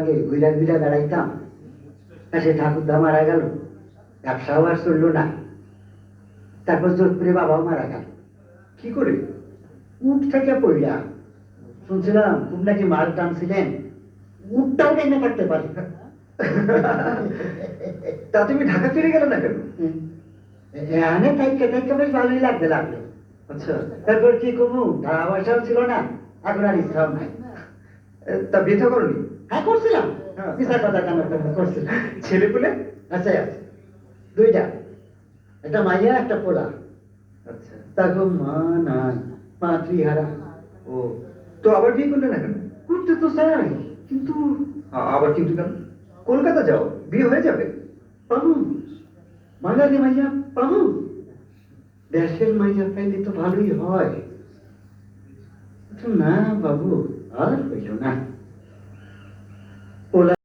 আগে ঘুরা ঘুরা বেড়াইতাম সে ঠাকুরদা মারা গেল ব্যবসাও আর চলল না। তারপর জোর করে বাবাও মারা গেল। কি করে? উঠ থেকে পড়লাম শুনছিলাম খুব নাকি মাল টানছিলেন উঠটাও টেনে করতে পারি। তা তুমি ঢাকা ফিরে গেলে না কেন? এখানে থাইকে থাইকে বেশ ভালোই লাগতে লাগল। আচ্ছা। তারপর কি করব? টাকা পয়সাও ছিল না এখন আর ইচ্ছাও নাই। তা বিয়ে করনি? হ্যাঁ করছিলাম। হ্যাঁ। বিচার কথা কেন? করছিলাম। ছেলে পেলে? আচ্ছা আছে। দুইটা। একটা মাইয়া একটা পোলা। আচ্ছা। তাকে মা নাই হারা ও তো আবার বিয়ে করলে না কেন? করতে তো চাই কিন্তু আবার কিন্তু কেন? কলকাতা যাও বিয়ে হয়ে যাবে। পাবো। বাঙালি মাইয়া পাবো। দেশের মাইয়া পাইলে তো ভালোই হয়। না বাবু। আর হইল না পোলা